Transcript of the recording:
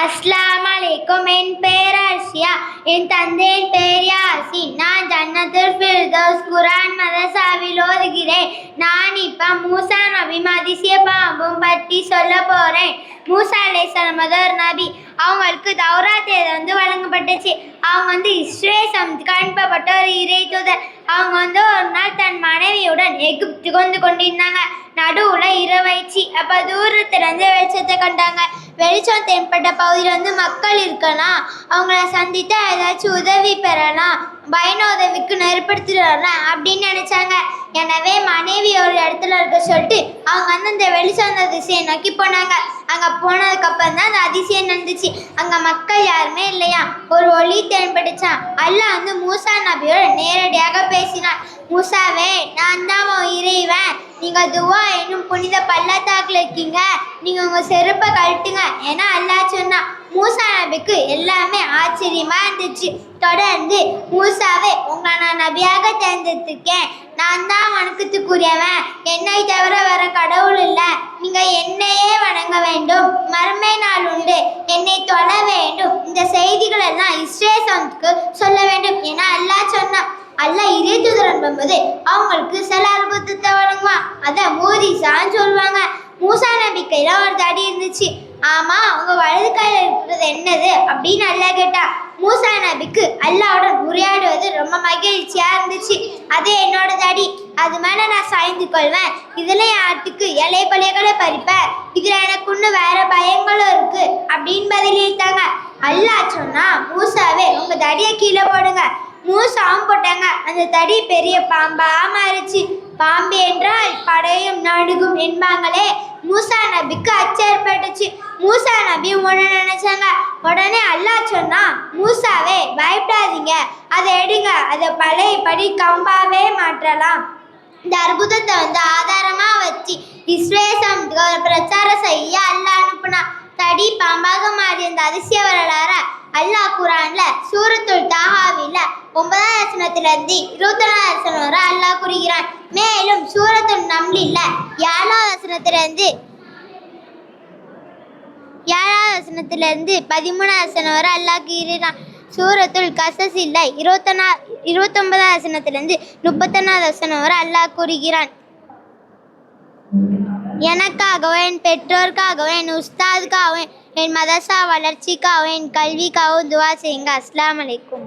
அஸ்லாம் அலைக்கும் என் பேர் அர்ஷியா என் தந்தையின் பேர் யாசின். நான் ஜன்னத்துல் ஃபிர்தோஸ் குரான் மதசாவில் ஓதுகிறேன். நான் இப்போ மூசா நபி மதிசிய பாம்பும் பற்றி சொல்ல போகிறேன் மூசா அலை வந்து ஒரு நபி அவங்களுக்கு தௌராத் வந்து வழங்கப்பட்டுச்சு. அவங்க வந்து இஸ்ரே சமத்துக்கு அனுப்பப்பட்ட ஒரு இறை தூதர். அவங்க வந்து ஒரு நாள் தன் மனைவியுடன் எகிப்துக்கு வந்து கொண்டிருந்தாங்க. நடுவுல இரவாயிடுச்சு அப்ப தூரத்துல இருந்து வெளிச்சத்தை கண்டாங்க. வெளிச்சம் தென்பட்ட பகுதியில் வந்து மக்கள் இருக்கலாம் அவங்கள சந்தித்து ஏதாச்சும் உதவி பெறலாம் பயண உதவிக்கு நெருப்படுத்திடலாம் அப்படின்னு நினைச்சாங்க. எனவே மனைவி ஒரு இடத்துல இருக்க சொல்லிட்டு அவங்க வந்து அந்த வெளிச்சம் திசையை நோக்கி போனாங்க. அங்க போனதுக்கு அப்புறம் தான் அந்த அதிசயம் நடந்துச்சு. அங்க மக்கள் யாருமே இல்லையா? ஒரு ஒளி தென்பட்டுச்சான் அல்லாஹ் வந்து மூசா நபியோட நேரடியாக பேசினான். மூசாவே நான் தான் இறைவன். நீங்க துவா என்னும் புனித பள்ளத்தாக்குல இருக்கீங்க. நீங்க உங்க செருப்பை கழட்டுங்க ஏன்னா அல்லா சொன்னா மூசா நபிக்கு எல்லாமே ஆச்சரியமா இருந்துச்சு. தொடர்ந்து மூசாவே உங்களை நான் நபியாக தேர்ந்தெடுத்திருக்கேன். நான் தான் வணக்கத்துக்குரியவன். என்னை தவிர வேற கடவுள் இல்லை. நீங்க என்னையே வணங்க வேண்டும். மறுமை நாள் உண்டு. என்னை தொழ வேண்டும். இந்த செய்திகள் எல்லாம் இஸ்ரேல் சொல்ல வேண்டும் என அல்லாஹ் சொன்னான். அல்லாஹ் இறை தூதர் என்பது அவங்களுக்கு சில அனுபவத்தை வழங்குவான் அதை மோதிசான்னு சொல்லுவாங்க. மூசா நம்பிக்கையில ஒரு தடி இருந்துச்சு. ஆமா உங்க வலது கையில இருக்கிறது என்னது அப்படின்னு அல்லா கேட்டா மூசா நபிக்கு அல்லாவுடன் உரையாடுவது ரொம்ப மகிழ்ச்சியா இருந்துச்சு. அது என்னோட தடி. அது மேல நான் சாய்ந்து கொள்வேன். இதுல யார் நாட்டுக்கு இலை கொலைகளை பறிப்ப இதுல எனக்கு இன்னும் வேற பயங்களும் இருக்கு. அப்படின்னு பதிலளித்தாங்க அல்லாஹ் சொன்னா மூசாவே உங்க தடியை கீழே போடுங்க. மூசாவும் போட்டாங்க. அந்த தடி பெரிய பாம்பா மாறிச்சு. பாம்பு என்றால் படையும் நடுகும் என்பாங்களே. மூசா நபிக்கு அச்சேற்பட்டுச்சு. மூசா நபி உடனே நினைச்சாங்க. உடனே அல்லாஹ் சொன்னா மூசாவே பயப்படாதீங்க. அதை எடுங்க. அதை பழையபடி கம்பாவே மாற்றலாம். இந்த அற்புதத்தை வந்து ஆதாரமா வச்சு இஸ்ரேசம் பிரச்சாரம் செய்ய அல்லாஹ் அனுப்புனா. தடி பாம்பாக மாறிய இந்த அதிசய வரலாற அல்லாஹ் குரான்ல சூரத்துல் தாஹாவில ஒன்பதாம் வசனத்துல இருந்து இருபத்தொன்னாம் வசனம் வரை அல்லாஹ் கூறுகிறான். மேலும் சூரத்துல் நம்லில ஏழாம் வசனத்துல இருந்து ஏழாவது வசனத்துல இருந்து பதிமூணாம் வசனம் வரை அல்லாஹ் கூறுகிறான். சூரத்துல் கசஸ் இல்லை இருபத்தொன்னா இருபத்தொன்பதாம் வசனத்திலிருந்து முப்பத்தொன்னாவது வசனம் வரை அல்லாஹ் கூறுகிறான். எனக்காகவும் என் பெற்றோருக்காகவும் என் உஸ்தாதுக்காகவும் என் மதசா வளர்ச்சிக்காகவும் என் கல்விக்காகவும் துவா செய்யுங்க. அஸ்லாம் அலைக்கும்.